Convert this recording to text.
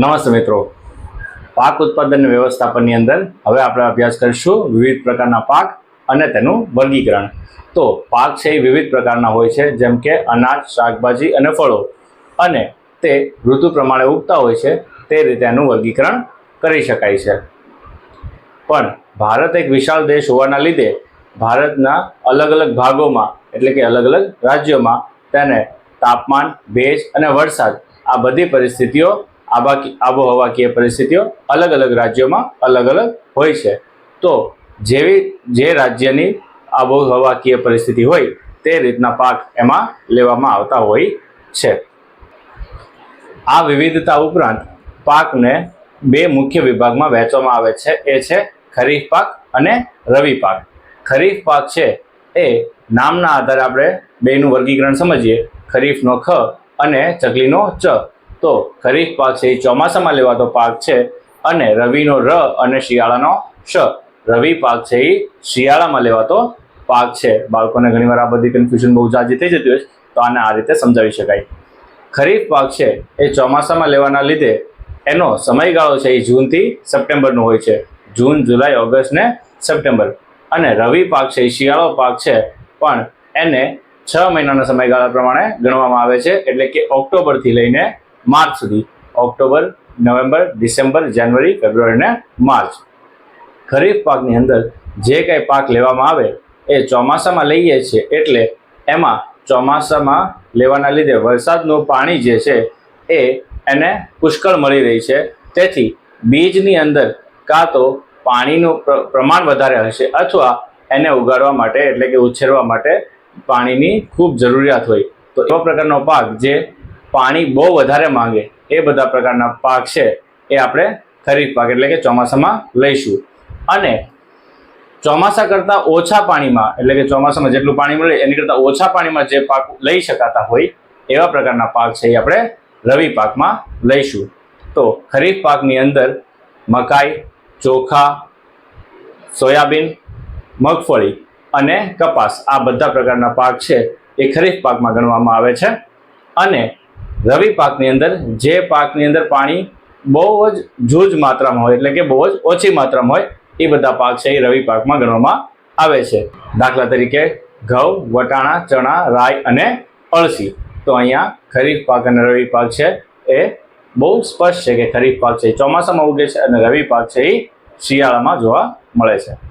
નમસ્તે મિત્રો. પાક ઉત્પાદન વ્યવસ્થાપનની અંદર હવે આપણે અભ્યાસ કરીશું વિવિધ પ્રકારના પાક અને તેનું વર્ગીકરણ. તો પાક છે એ વિવિધ પ્રકારના હોય છે, જેમ કે અનાજ, શાકભાજી અને ફળો. અને તે ઋતુ પ્રમાણે ઉગતા હોય છે, તે રીતે એનું વર્ગીકરણ કરી શકાય છે. પણ ભારત એક વિશાળ દેશ હોવાના લીધે ભારતના અલગ અલગ ભાગોમાં, એટલે કે અલગ અલગ રાજ્યોમાં, તેને તાપમાન, ભેજ અને વરસાદ આ બધી પરિસ્થિતિઓ આબાકી આબોહવાકીય પરિસ્થિતિઓ અલગ અલગ રાજ્યોમાં અલગ અલગ હોય છે. તો જેવી, જે રાજ્યની આબોહવાકીય પરિસ્થિતિ હોય તે રીતના પાક એમાં લેવામાં આવતા હોય છે. આ વિવિધતા ઉપરાંત પાકને બે મુખ્ય વિભાગમાં વહેંચવામાં આવે છે. એ છે ખરીફ પાક અને રવિ પાક. ખરીફ પાક છે એ નામના આધારે આપણે બેનું વર્ગીકરણ સમજીએ. ખરીફનો ખ અને ચકલીનો ચ. તો ખરીફ પાક છે એ ચોમાસામાં લેવાતો પાક છે અને રવિનો ર અને શિયાળાનો શ. રવિ પાક છે એ શિયાળામાં લેવાતો પાક છે. બાળકોને ઘણીવાર આ બધી કન્ફ્યુઝન બહુ જાજી થઈ જતી હોય તો આને આ રીતે સમજાવી શકાય. ખરીફ પાક છે એ ચોમાસામાં લેવાના લીધે એનો સમયગાળો છે એ જૂનથી સપ્ટેમ્બરનો હોય છે. જૂન, જુલાઈ, ઓગસ્ટ ને સપ્ટેમ્બર. અને રવિ પાક છે એ શિયાળો પાક છે, પણ એને છ મહિનાના સમયગાળા પ્રમાણે ગણવામાં આવે છે, એટલે કે ઓક્ટોબરથી લઈને માર્ચ સુધી, October, November, December, January, February અને માર્ચ. ખરીફ પાકની અંદર જે કંઈ પાક લેવામાં આવે, એ ચોમાસામાં લઈએ છીએ એટલે એમાં ચોમાસામાં લેવાના લીધે વરસાદનું પાણી જે છે, એ એને પુષ્કળ મળી રહી છે. તેથી બીજની અંદર કાં તો પાણીનું પ્ર- પ્રમાણ વધારે હશે અથવા એને ઉગાડવા માટે એટલે કે ઉછેરવા માટે પાણીની ખૂબ જરૂરિયાત હોય. તો એવા પ્રકારનો પાક જે પાણી બહુ વધારે માંગે એ બધા પ્રકારના પાક છે એ આપણે ખરીફ પાક એટલે કે ચોમાસામાં લઈશું. અને ચોમાસા કરતાં ઓછા પાણીમાં, એટલે કે ચોમાસામાં જેટલું પાણી મળે એની કરતાં ઓછા પાણીમાં જે પાક લઈ શકાતા હોય એવા પ્રકારના પાક છે એ આપણે રવિ પાકમાં લઈશું. તો ખરીફ પાકની અંદર મકાઈ, ચોખા, સોયાબીન, મગફળી અને કપાસ આ બધા પ્રકારના પાક છે એ ખરીફ પાકમાં ગણવામાં આવે છે. અને રવિ પાકની અંદર, જે પાકની અંદર પાણી બહુ જ જૂજ માત્રામાં હોય, એટલે કે બહુ જ ઓછી માત્રામાં હોય, એ બધા પાક છે એ રવિ પાકમાં ગણવામાં આવે છે. દાખલા તરીકે ઘઉં, વટાણા, ચણા, રાઈ અને અળસી. તો અહીંયા ખરીફ પાક અને રવિ પાક છે એ બહુ સ્પષ્ટ છે કે ખરીફ પાક છે એ ચોમાસામાં ઉગે છે અને રવિ પાક છે એ શિયાળામાં જોવા મળે છે.